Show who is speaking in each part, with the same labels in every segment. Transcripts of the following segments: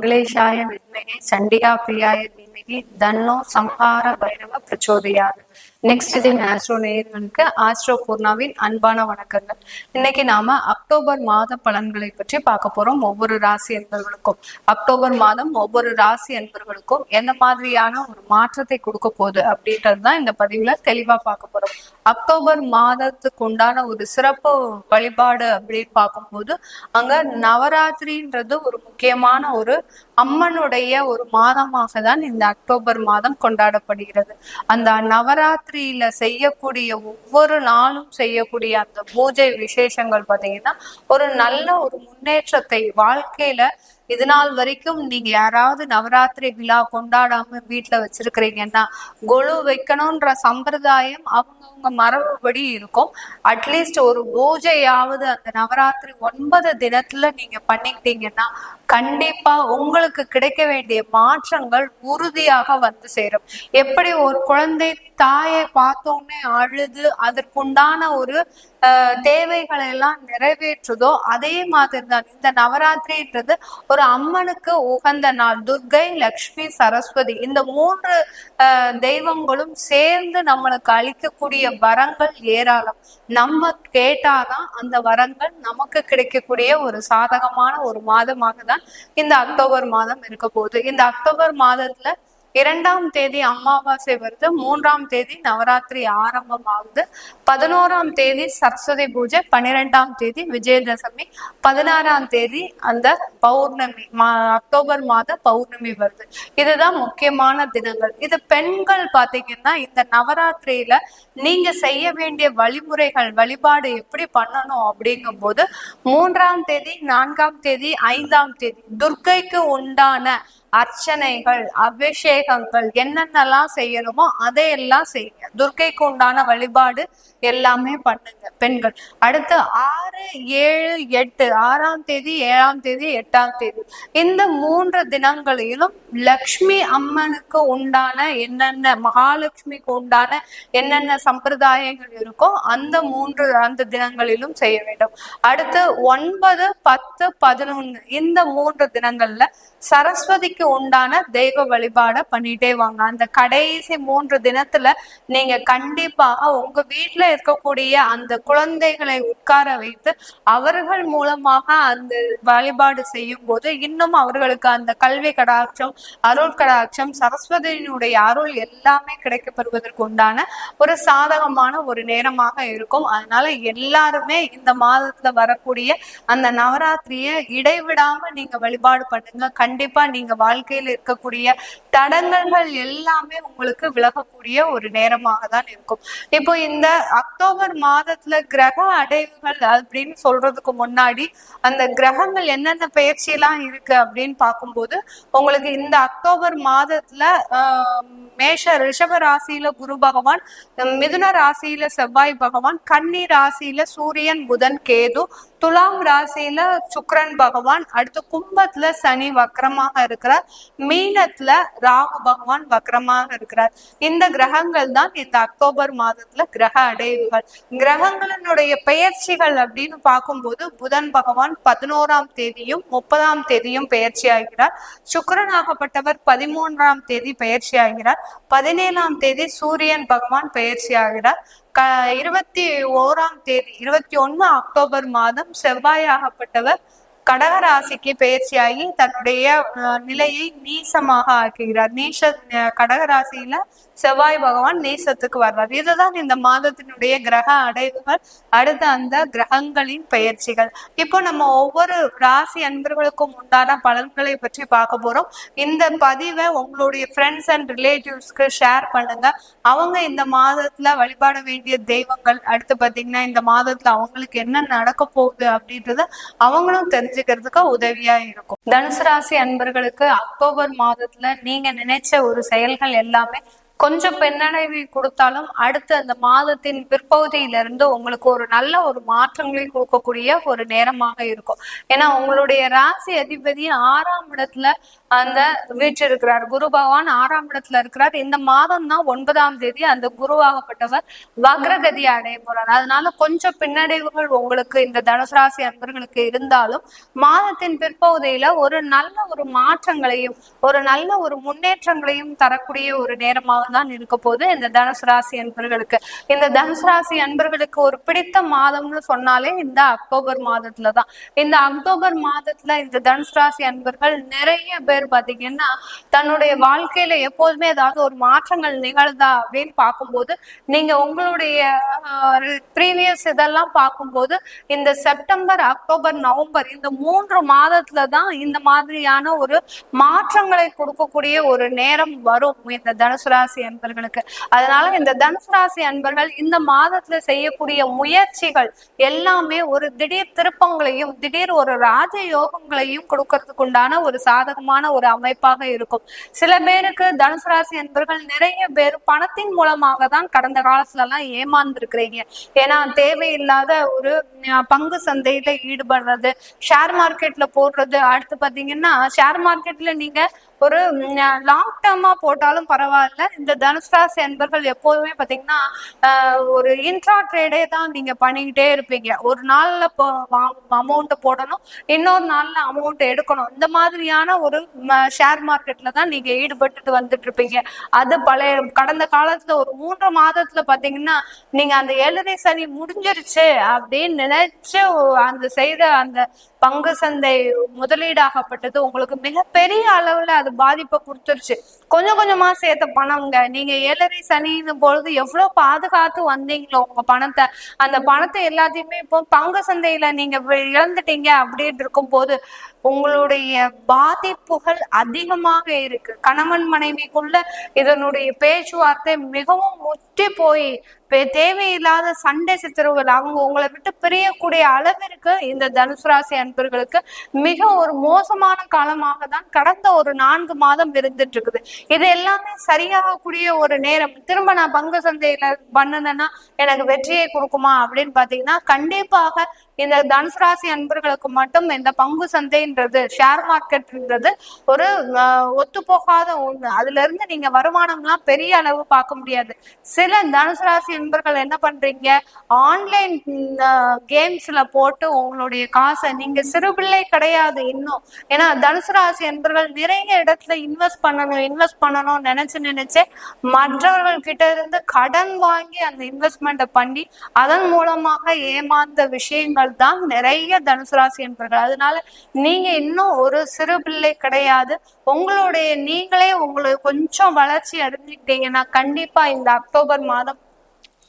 Speaker 1: మంగళేశాయ విద్మహే చండికా ప్రియాయ ధీమహి ధన్నో సంహార భైరవ ప్రచోదయాత్. நெக்ஸ்ட் தின் ஆஸ்ட்ரோ நேயர்களுக்கு ஆஸ்ட்ரோ பூர்ணாவின் அன்பான வணக்கங்கள். இன்னைக்கு நாம அக்டோபர் மாத பலன்களை பற்றி பார்க்க போறோம் ஒவ்வொரு ராசி என்பவர்களுக்கும். அக்டோபர் மாதம் ஒவ்வொரு ராசி என்பவர்களுக்கும் எந்த மாதிரியான ஒரு மாற்றத்தை கொடுக்க போகுது அப்படின்றது தான் இந்த பதிவுல தெளிவா பார்க்க போறோம். அக்டோபர் மாதத்துக்கு உண்டான ஒரு சிறப்பு வழிபாடு அப்படின்னு பார்க்கும்போது அங்க நவராத்திரின்றது ஒரு முக்கியமான ஒரு அம்மனுடைய ஒரு மாதமாக தான் இந்த அக்டோபர் மாதம் கொண்டாடப்படுகிறது. அந்த நவராத்திரி நவராத்திரியில செய்யக்கூடிய ஒவ்வொரு நாளும் செய்யக்கூடிய அந்த பூஜை விசேஷங்கள் பார்த்தீங்கன்னா ஒரு நல்ல ஒரு முன்னேற்றத்தை வாழ்க்கையில இது நாள் வரைக்கும் நீங்க யாராவது நவராத்திரி விழா கொண்டாடாம வீட்டுல வச்சிருக்கிறீங்கன்னா கொலு வைக்கணும்ன்ற சம்பிரதாயம் அவங்கவுங்க மரபுபடி இருக்கும். அட்லீஸ்ட் ஒரு பூஜையாவது அந்த நவராத்திரி ஒன்பது தினத்துல நீங்க பண்ணிக்கிட்டீங்கன்னா கண்டிப்பா உங்களுக்கு கிடைக்க வேண்டிய மாற்றங்கள் உறுதியாக வந்து சேரும். எப்படி ஒரு குழந்தை தாயை பார்த்தோன்னே அழுது அதற்குண்டான ஒரு தேவைகளை எல்லாம் நிறைவேற்றுதோ அதே மாதிரி தான் இந்த நவராத்திரின்றது ஒரு அம்மனுக்கு உகந்த நாள். துர்கை லக்ஷ்மி சரஸ்வதி இந்த மூன்று அஹ், தெய்வங்களும் சேர்ந்து நம்மளுக்கு அளிக்கக்கூடிய வரங்கள் ஏராளம். நம்ம கேட்டாதான் அந்த வரங்கள் நமக்கு கிடைக்கக்கூடிய ஒரு சாதகமான ஒரு மாதமாக தான் இந்த அக்டோபர் மாதம் இருக்க போகுது. இந்த அக்டோபர் மாதத்துல இரண்டாம் தேதி அமாவாசை வருது மூன்றாம் தேதி நவராத்திரி ஆரம்பம் ஆகுது பதினோராம் தேதி சரஸ்வதி பூஜை பன்னிரெண்டாம் தேதி விஜயதசமி பதினாறாம் தேதி அந்த பௌர்ணமி மா அக்டோபர் மாத பௌர்ணமி வருது. இதுதான் முக்கியமான தினங்கள். இது பெண்கள் பாத்தீங்கன்னா இந்த நவராத்திரியில நீங்க செய்ய வேண்டிய வழிமுறைகள் வழிபாடு எப்படி பண்ணணும் அப்படிங்கும்போது மூன்றாம் தேதி நான்காம் தேதி ஐந்தாம் தேதி துர்க்கைக்கு உண்டான அர்ச்சனைகள் அபிஷேகங்கள் என்னென்னலாம் செய்யணுமோ அதையெல்லாம் செய்யுங்க. துர்க்கைக்கு உண்டான வழிபாடு எல்லாமே பண்ணுங்க பெண்கள். அடுத்து ஆறு ஏழு எட்டு ஆறாம் தேதி ஏழாம் தேதி எட்டாம் தேதி. இந்த மூன்று தினங்களிலும் லக்ஷ்மி அம்மனுக்கு உண்டான என்னென்ன மகாலட்சுமிக்கு உண்டான என்னென்ன சம்பிரதாயங்கள் இருக்கோ அந்த மூன்று அந்த தினங்களிலும் செய்ய வேண்டும். அடுத்து ஒன்பது பத்து பதினொன்னு இந்த மூன்று தினங்கள்ல சரஸ்வதிக்கு உண்டான தெய்வ வழிபாட பண்ணிட்டே வாங்க. அந்த கடைசி மூன்று தினத்துல நீங்க கண்டிப்பாக உங்க வீட்டுல இருக்கக்கூடிய அந்த குழந்தைகளை உட்கார வைத்து அவர்கள் மூலமாக அந்த வழிபாடு செய்யும் போது இன்னும் அவர்களுக்கு அந்த கல்வி கடாட்சம் அருள் கடாட்சம் சரஸ்வதியினுடைய அருள் எல்லாமே கிடைக்கப்பெறுவதற்கு உண்டான ஒரு சாதகமான ஒரு நேரமாக இருக்கும். அதனால எல்லாருமே இந்த மாதத்துல வரக்கூடிய அந்த நவராத்திரியை இடைவிடாம நீங்க வழிபாடு பண்ணுங்க. கண்டிப்பா நீங்க வாழ்க்கையில இருக்கக்கூடிய தடங்கல்கள் எல்லாமே உங்களுக்கு விலகக்கூடிய ஒரு நேரமாக தான் இருக்கும். இப்போ இந்த அக்டோபர் மாதத்துல கிரக அடைவுகள் அப்படின்னு சொல்றதுக்கு முன்னாடி அந்த கிரகங்கள் என்னென்ன பயிற்சி எல்லாம் இருக்கு அப்படின்னு பார்க்கும்போது உங்களுக்கு இந்த அக்டோபர் மாதத்துல ஆஹ், மேஷ ரிஷப ராசியில குரு பகவான் மிதுன ராசியில செவ்வாய் பகவான் கன்னி ராசியில சூரியன் புதன் கேது துலாம் ராசியில சுக்ரன் பகவான் அடுத்து கும்பத்துல சனி வக்கரமாக இருக்கிறார். மீனத்துல ராகு பகவான் வக்கரமாக இருக்கிறார். இந்த கிரகங்கள் தான் இந்த அக்டோபர் மாதத்துல கிரக அடைவுகள். கிரகங்களினுடைய பெயர்ச்சிகள் அப்படின்னு பார்க்கும்போது புதன் பகவான் பதினோராம் தேதியும் முப்பதாம் தேதியும் பெயர்ச்சி ஆகிறார். சுக்கரன் ஆகப்பட்டவர் பதிமூன்றாம் தேதி பெயர்ச்சி ஆகிறார். பதினேழாம் தேதி சூரியன் பகவான் பெயர்ச்சி ஆகிறார். க இருபத்தி ஓராம் தேதி இருபத்தி ஒன்று அக்டோபர் மாதம் செவ்வாயாகப்பட்டவர் கடகராசிக்கு பயிற்சியாகி தன்னுடைய நிலையை நீசமாக ஆக்குகிறார். நீச கடகராசியில செவ்வாய் பகவான் நீசத்துக்கு வர்றார் இதுதான் இந்த மாதத்தினுடைய கிரக அடைவுகள். அடுத்த அந்த கிரகங்களின் பெயர்ச்சிகள். இப்போ நம்ம ஒவ்வொரு ராசி அன்பர்களுக்கும் உண்டான பலன்களை பற்றி பார்க்க போறோம். இந்த பதிவை உங்களுடைய ஃப்ரெண்ட்ஸ் அண்ட் ரிலேட்டிவ்ஸ்க்கு ஷேர் பண்ணுங்க. அவங்க இந்த மாதத்துல வழிபாட வேண்டிய தெய்வங்கள் அடுத்து பாத்தீங்கன்னா இந்த மாதத்துல அவங்களுக்கு என்ன நடக்க போகுது அப்படின்றத அவங்களும் தெரிஞ்சு தெரிஞ்சுக்கிறதுக்கு உதவியா இருக்கும். தனுசு ராசி அன்பர்களுக்கு அக்டோபர் மாதத்துல நீங்க நினைச்ச ஒரு செயல்கள் எல்லாமே கொஞ்சம் பின்னடைவை கொடுத்தாலும் அடுத்து அந்த மாதத்தின் பிற்பகுதியில இருந்து உங்களுக்கு ஒரு நல்ல ஒரு மாற்றங்களை கொடுக்கக்கூடிய ஒரு நேரமாக இருக்கும். ஏன்னா உங்களுடைய ராசி அதிபதி ஆறாம் இடத்துல அந்த வீற்றிருக்கிறார். குரு பகவான் ஆறாம் இடத்துல இருக்கிறார். இந்த மாதம் தான் ஒன்பதாம் தேதி அந்த குருவாகப்பட்டவர் வக்ரகதி அடைய போறார். அதனால கொஞ்சம் பின்னடைவுகள் உங்களுக்கு இந்த தனுசு ராசி அன்பர்களுக்கு இருந்தாலும் மாதத்தின் பிற்பகுதியில ஒரு நல்ல ஒரு மாற்றங்களையும் ஒரு நல்ல ஒரு முன்னேற்றங்களையும் தரக்கூடிய ஒரு நேரமாக தான் இருக்க போது இந்த தனுசு ராசி அன்பர்களுக்கு. இந்த தனுசு ராசி அன்பர்களுக்கு ஒரு பிடித்த மாதம்னு சொன்னாலே இந்த அக்டோபர் மாதத்துல தான் இந்த அக்டோபர் மாதத்துல இந்த தனுசு ராசி அன்பர்கள் நிறைய பேர் பேர் பாத்தீங்கன்னா தன்னுடைய வாழ்க்கையில எப்போதுமே ஏதாவது ஒரு மாற்றங்கள் நிகழ்தா அப்படின்னு பார்க்கும்போது நீங்க உங்களுடைய ப்ரீவியஸ் இதெல்லாம் பார்க்கும்போது இந்த செப்டம்பர் அக்டோபர் நவம்பர் இந்த மூன்று மாதத்துல தான் இந்த மாதிரியான ஒரு மாற்றங்களை கொடுக்கக்கூடிய ஒரு நேரம் வரும் இந்த தனுசு ராசி அன்பர்களுக்கு. அதனால இந்த தனுசு ராசி அன்பர்கள் இந்த மாதத்துல செய்யக்கூடிய முயற்சிகள் எல்லாமே ஒரு திடீர் திருப்பங்களையும் திடீர் ஒரு ராஜ யோகங்களையும் கொடுக்கறதுக்கு உண்டான ஒரு சாதகமான ஒரு அமைப்பாக இருக்கும். சில பேருக்கு தனுசு ராசி அன்பர்கள் நிறைய பேர் பணத்தின் மூலமாக தான் கடந்த காலத்துல எல்லாம் ஏமாந்துருக்கிறீங்க. ஏன்னா தேவையில்லாத ஒரு பங்கு சந்தையில ஈடுபடுறது ஷேர் மார்க்கெட்ல போடுறது அடுத்து பாத்தீங்கன்னா ஷேர் மார்க்கெட்ல நீங்க ஒரு லாங் டேர்மா போட்டாலும் பரவாயில்ல. இந்த தனுஷ்ராஸ் என்பர்கள் எப்போதுமே பாத்தீங்கன்னா ஒரு இன்ட்ரா ட்ரேடே தான் நீங்க பண்ணிக்கிட்டே இருப்பீங்க. ஒரு நாள்ல அமௌண்ட் போடணும். இன்னொரு நாள்ல அமௌண்ட் எடுக்கணும். இந்த மாதிரியான ஒரு ஷேர் மார்க்கெட்ல தான் நீங்க ஈடுபட்டுட்டு வந்துட்டு இருப்பீங்க. அது பழைய கடந்த காலத்துல ஒரு மூன்று மாதத்துல பாத்தீங்கன்னா நீங்க அந்த ஏழரை சனி முடிஞ்சிருச்சு அப்படின்னு நினைச்சு அந்த செய்த அந்த பங்கு சந்தை முதலீடாகப்பட்டது. உங்களுக்கு மிகப்பெரிய அளவுல அது பாதிப்பை கொடுத்துருச்சு. கொஞ்சம் கொஞ்சமா சேர்த்த பணம்ங்க. நீங்க ஏழரை சனின்னு பொழுது எவ்வளவு பாதுகாத்து வந்தீங்களோ உங்க பணத்தை. அந்த பணத்தை எல்லாத்தையுமே இப்போ பங்கு சந்தையில நீங்க இழந்துட்டீங்க அப்படின்னு இருக்கும் போது உங்களுடைய பாதிப்புகள் அதிகமாக இருக்கு. கணவன் மனைவிக்குள்ள இதனுடைய பேச்சுவார்த்தை மிகவும் முற்றி போய் பே- தேவையில்லாத சண்டை சித்திரவுகள் அவங்க உங்களை விட்டு பிரியக்கூடிய அளவிற்கு இந்த தனுசு ராசி அன்பர்களுக்கு மிக ஒரு மோசமான காலமாக தான் கடந்த ஒரு நான்கு மாதம் இருந்துட்டு இருக்குது. இது எல்லாமே சரியாகக்கூடிய ஒரு நேரம். திரும்ப நான் பங்கு சந்தையில பண்ணுனேன்னா எனக்கு வெற்றியை கொடுக்குமா அப்படின்னு பாத்தீங்கன்னா கண்டிப்பாக இந்த தனுசு ராசி அன்பர்களுக்கு மட்டும் இந்த பங்கு சந்தைன்றது ஷேர் மார்க்கெட்ன்றது ஒரு ஒத்து போகாத ஒண்ணு. அதுல இருந்து நீங்க வருமானம்லாம் பெரிய அளவு பார்க்க முடியாது. சில தனுசு ராசி அன்பர்கள் என்ன பண்றீங்க? ஆன்லைன் கேம்ஸ்ல போட்டு உங்களுடைய காசை நீங்க சிறுபிள்ளை கிடையாது இன்னும். ஏன்னா தனுசு ராசி அன்பர்கள் நிறைய இடத்துல இன்வெஸ்ட் பண்ணணும் இன்வெஸ்ட் பண்ணணும்னு நினைச்சு நினைச்சே மற்றவர்கள் கிட்ட இருந்து கடன் வாங்கி அந்த இன்வெஸ்ட்மெண்ட்டை பண்ணி அதன் மூலமாக ஏமாந்த விஷயங்கள் தான் நிறைய தனுசு ராசி அதனால நீங்க இன்னும் ஒரு சிறு பிள்ளை கிடையாது. உங்களுடைய நீங்களே உங்களுக்கு கொஞ்சம் வளர்ச்சி அடைஞ்சுக்கிட்டீங்கன்னா கண்டிப்பா இந்த அக்டோபர் மாதம்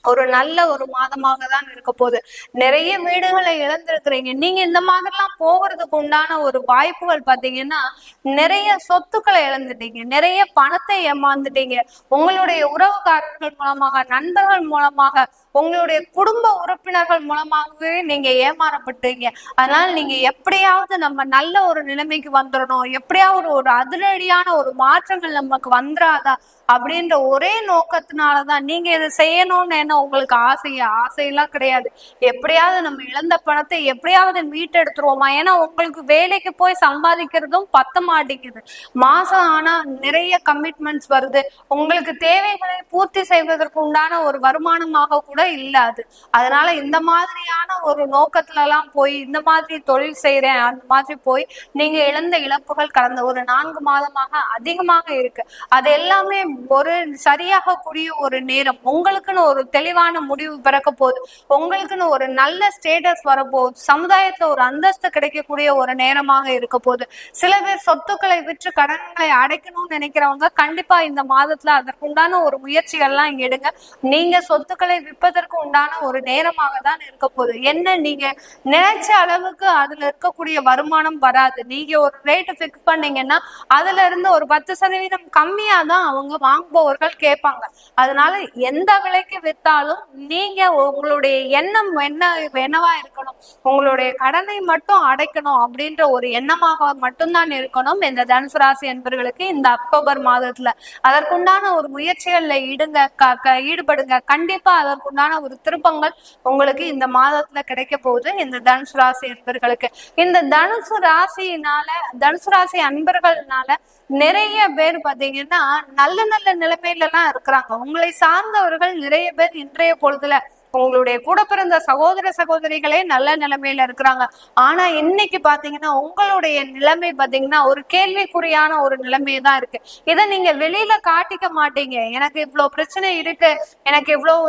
Speaker 1: ஒரு நல்ல ஒரு மாதமாக தான் இருக்க போகுது. நிறைய வீடுகளை இழந்திருக்கிறீங்க. நீங்க இந்த மாதிரிலாம் போகிறதுக்கு உண்டான ஒரு வாய்ப்புகள் பாத்தீங்கன்னா நிறைய சொத்துக்களை இழந்துட்டீங்க. நிறைய பணத்தை ஏமாந்துட்டீங்க. உங்களுடைய உறவுக்காரர்கள் மூலமாக நண்பர்கள் மூலமாக உங்களுடைய குடும்ப உறுப்பினர்கள் மூலமாகவே நீங்க ஏமாறப்பட்டீங்க. அதனால நீங்க எப்படியாவது நம்ம நல்ல ஒரு நிலைமைக்கு வந்துடணும் எப்படியாவது ஒரு அதிரடியான ஒரு மாற்றங்கள் நமக்கு வந்துடாதா அப்படின்ற ஒரே நோக்கத்தினாலதான் நீங்க இதை செய்யணும்னு என்ன உங்களுக்கு ஆசையா? ஆசையெல்லாம் கிடையாது. எப்படியாவது நம்ம இழந்த பணத்தை எப்படியாவது மீட்டெடுத்துருவோமா? ஏன்னா உங்களுக்கு வேலைக்கு போய் சம்பாதிக்கிறதும் பத்த மாட்டேங்குது. மாசம் ஆனா நிறைய கமிட்மெண்ட்ஸ் வருது. உங்களுக்கு தேவைகளை பூர்த்தி செய்வதற்கு உண்டான ஒரு வருமானமாக கூட கூட இல்லாது. அதனால இந்த மாதிரியான ஒரு நோக்கத்துல எல்லாம் போய் இந்த மாதிரி தொழில் செய்யறேன் அந்த மாதிரி போய் நீங்க இழந்த இழப்புகள் கடந்த ஒரு நான்கு மாதமாக அதிகமாக இருக்கு. அது எல்லாமே ஒரு சரியாக கூடிய ஒரு நேரம். உங்களுக்குன்னு ஒரு தெளிவான முடிவு பிறக்க போகுது உங்களுக்குன்னு ஒரு நல்ல ஸ்டேட்டஸ் வரப்போகுது சமுதாயத்துல ஒரு அந்தஸ்து கிடைக்கக்கூடிய ஒரு நேரமாக இருக்க போகுது சில பேர் சொத்துக்களை விற்று கடன்களை அடைக்கணும்னு நினைக்கிறவங்க கண்டிப்பா இந்த மாதத்துல அதற்குண்டான ஒரு முயற்சிகள்லாம் எடுங்க. நீங்க சொத்துக்களை விற்ப விற்பதற்கு உண்டான ஒரு நேரமாக தான் இருக்க போகுது. என்ன நீங்க நினைச்ச அளவுக்கு அதுல இருக்கக்கூடிய வருமானம் வராது. நீங்க ஒரு ரேட் பிக்ஸ் பண்ணீங்கன்னா அதுல இருந்து ஒரு பத்து சதவீதம் கம்மியா தான் அவங்க வாங்குபவர்கள் கேட்பாங்க. அதனால எந்த விலைக்கு வித்தாலும் நீங்க உங்களுடைய எண்ணம் என்ன என்னவா இருக்கணும் உங்களுடைய கடனை மட்டும் அடைக்கணும் அப்படின்ற ஒரு எண்ணமாக மட்டும்தான் இருக்கணும் இந்த தனுசு ராசி என்பவர்களுக்கு இந்த அக்டோபர் மாதத்துல. அதற்குண்டான ஒரு முயற்சிகள்ல ஈடுங்க க- ஈடுபடுங்க. கண்டிப்பா அதற்குண்டான உண்டான ஒரு திருப்பங்கள் உங்களுக்கு இந்த மாதத்துல கிடைக்க போகுது. இந்த தனுசு ராசி அன்பர்களுக்கு. இந்த தனுசு ராசினால தனுசு ராசி அன்பர்கள்னால நிறைய பேர் பாத்தீங்கன்னா நல்ல நல்ல நிலைமையில எல்லாம் இருக்கிறாங்க. உங்களை சார்ந்தவர்கள் நிறைய பேர் இன்றைய பொழுதுல உங்களுடைய கூட பிறந்த சகோதர சகோதரிகளே நல்ல நிலைமையில இருக்கிறாங்க. ஆனா இன்னைக்கு பாத்தீங்கன்னா உங்களுடைய நிலைமை பாத்தீங்கன்னா ஒரு கேள்விக்குறியான ஒரு நிலைமை தான் இருக்கு. இதை நீங்க வெளியில காட்டிக்க மாட்டீங்க. எனக்கு இவ்வளவு பிரச்சனை இருக்கு எனக்கு இவ்வளவு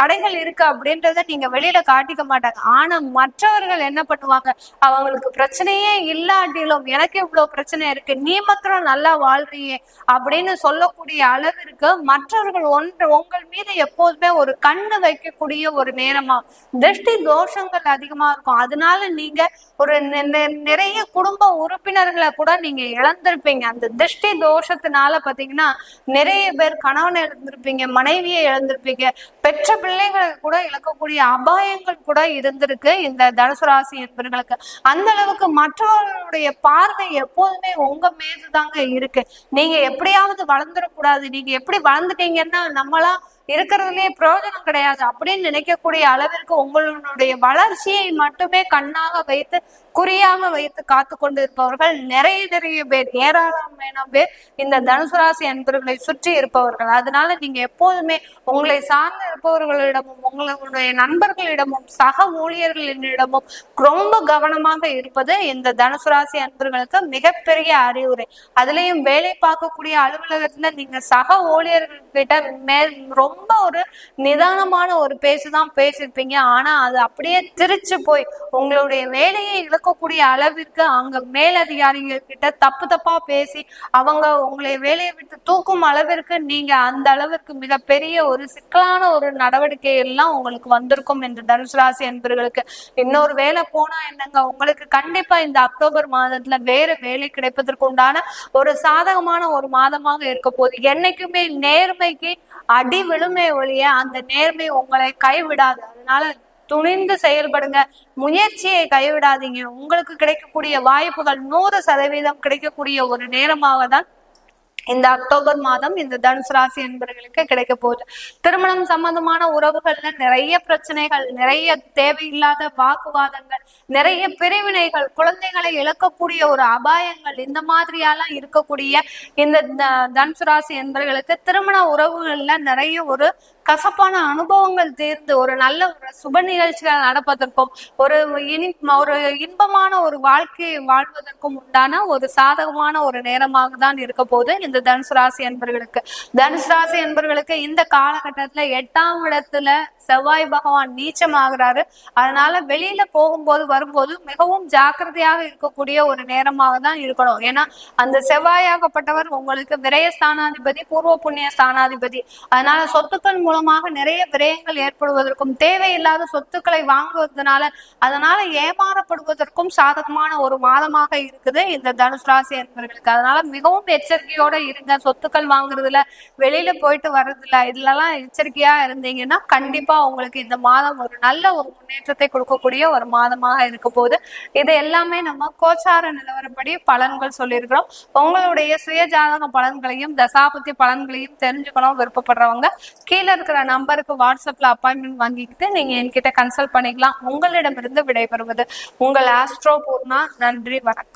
Speaker 1: தடைகள் இருக்கு அப்படின்றத நீங்க வெளியில காட்டிக்க மாட்டாங்க. ஆனா மற்றவர்கள் என்ன பண்ணுவாங்க? அவங்களுக்கு பிரச்சனையே இல்லாட்டிலும் எனக்கு இவ்வளவு பிரச்சனை இருக்கு நீ மாத்திரம் நல்லா வாழ்றியே அப்படின்னு சொல்லக்கூடிய அளவிற்கு மற்றவர்கள் ஒன்று உங்கள் மீது எப்போதுமே ஒரு கண்ணு வைக்கக்கூடிய ஒரு நேரமா? திருஷ்டி தோஷங்கள் அதிகமா இருக்கும். அதனால நீங்க ஒரு நிறைய குடும்ப உறுப்பினர்களை கூட நீங்க இழந்திருப்பீங்க. அந்த திருஷ்டி தோஷத்தினால பாத்தீங்கன்னா நிறைய பேர் கணவனை இழந்திருப்பீங்க மனைவியை இழந்திருப்பீங்க பெற்ற பிள்ளைகளை கூட இழக்கக்கூடிய அபாயங்கள் கூட இருந்திருக்கு இந்த தனுசு ராசி என்பவர்களுக்கு. அந்த அளவுக்கு மற்றவர்களுடைய பார்வை எப்போதுமே உங்க மீதுதாங்க இருக்கு. நீங்க எப்படியாவது வளர்ந்துடக்கூடாது. நீங்க எப்படி வளர்ந்துட்டீங்கன்னா நம்மளா இருக்கிறதுலயே பிரயோஜனம் கிடையாது. அப்படின்னு நினைக்கக்கூடிய அளவிற்கு உங்களுடைய வளர்ச்சியை மட்டுமே கண்ணாக வைத்து குறியாக வைத்து காத்து கொண்டு இருப்பவர்கள் நிறைய நிறைய பேர் ஏராளமான பேர் இந்த தனுசு ராசி அன்பர்களை சுற்றி இருப்பவர்கள். அதனால நீங்க எப்போதுமே உங்களை சார்ந்து இருப்பவர்களிடமும் உங்களுடைய நண்பர்களிடமும் சக ஊழியர்களிடமும் ரொம்ப கவனமாக இருப்பது இந்த தனுசு ராசி அன்பர்களுக்கு மிகப்பெரிய அறிவுரை. அதுலயும் வேலை பார்க்கக்கூடிய அலுவலகத்துல நீங்க சக ஊழியர்கள் மேல் ரொம்ப ரொம்ப ஒரு நிதானமான ஒரு பேசுதான் பேசியிருப்பீங்க. ஆனா அது அப்படியே திருச்சு போய் உங்களுடைய வேலையை இழக்கக்கூடிய அளவிற்கு அங்க மேலதிகாரிகள் கிட்ட தப்பு தப்பா பேசி அவங்க உங்களை வேலையை விட்டு தூக்கும் அளவிற்கு நீங்க அந்த அளவிற்கு மிகப்பெரிய ஒரு சிக்கலான ஒரு நடவடிக்கை எல்லாம் உங்களுக்கு வந்திருக்கும் என்று தனுசு ராசி என்பவர்களுக்கு இன்னொரு வேலை போனா என்னங்க உங்களுக்கு கண்டிப்பா இந்த அக்டோபர் மாதத்துல வேற வேலை கிடைப்பதற்கு உண்டான ஒரு சாதகமான ஒரு மாதமாக இருக்க போகுது. என்னைக்குமே நேர்மைக்கு அடி விழுமை ஒழிய அந்த நேர்மை உங்களை கைவிடாது. அதனால துணிந்து செயல்படுங்க. முயற்சியை கைவிடாதீங்க. உங்களுக்கு கிடைக்கக்கூடிய வாய்ப்புகள் நூறு சதவீதம் கிடைக்கக்கூடிய ஒரு நேரமாக தான் இந்த அக்டோபர் மாதம் இந்த தனுசு ராசி என்பவர்களுக்கு கிடைக்க போகுது. திருமணம் சம்பந்தமான உறவுகள்ல நிறைய பிரச்சனைகள் நிறைய தேவையில்லாத வாக்குவாதங்கள் நிறைய பிரிவினைகள் குழந்தைகளை இழக்கக்கூடிய ஒரு அபாயங்கள் இந்த மாதிரியெல்லாம் இருக்கக்கூடிய இந்த தனுசு ராசி என்பவர்களுக்கு திருமண உறவுகள்ல நிறைய ஒரு கசப்பான அனுபவங்கள் தீர்ந்து ஒரு நல்ல ஒரு சுப நிகழ்ச்சிகள் நடப்பதற்கும் ஒரு இனி ஒரு இன்பமான ஒரு வாழ்க்கையை வாழ்வதற்கும் உண்டான ஒரு சாதகமான ஒரு நேரமாக தான் இருக்க போது இந்த தனுசு ராசி என்பர்களுக்கு. தனுசு ராசி என்பர்களுக்கு இந்த காலகட்டத்துல எட்டாம் இடத்துல செவ்வாய் பகவான் நீச்சமாகிறாரு. அதனால வெளியில போகும்போது வரும்போது மிகவும் ஜாக்கிரதையாக இருக்கக்கூடிய ஒரு நேரமாக தான் இருக்கணும். ஏன்னா அந்த செவ்வாயாகப்பட்டவர் உங்களுக்கு விரய ஸ்தானாதிபதி பூர்வ புண்ணிய ஸ்தானாதிபதி அதனால சொத்துக்கள் மூலம் மூலமாக நிறைய விரயங்கள் ஏற்படுவதற்கும் தேவையில்லாத சொத்துக்களை வாங்குவதனால அதனால ஏமாறப்படுவதற்கும் சாதகமான ஒரு மாதமாக இருக்குது இந்த தனுசு ராசி என்பவர்களுக்கு. அதனால மிகவும் எச்சரிக்கையோட இருங்க. சொத்துக்கள் வாங்குறதுல வெளியில போயிட்டு வர்றதுல இதுலலாம் எச்சரிக்கையா இருந்தீங்கன்னா கண்டிப்பா உங்களுக்கு இந்த மாதம் ஒரு நல்ல ஒரு முன்னேற்றத்தை கொடுக்கக்கூடிய ஒரு மாதமாக இருக்க போகுது. இது எல்லாமே நம்ம கோச்சார நிலவரப்படி பலன்கள் சொல்லியிருக்கிறோம். உங்களுடைய சுய ஜாதக பலன்களையும் தசாபத்தி பலன்களையும் தெரிஞ்சுக்கணும் விருப்பப்படுறவங்க. கீழே இருக்கிற நம்பருக்கு வாட்ஸ்அப்ல அப்பாயின்மெண்ட் வாங்கிக்கிட்டு நீங்க என்கிட்ட கன்சல்ட் பண்ணிக்கலாம். உங்களிடமிருந்து விடைபெறுவது உங்கள் ஆஸ்ட்ரோ பூர்ணா. நன்றி வணக்கம்.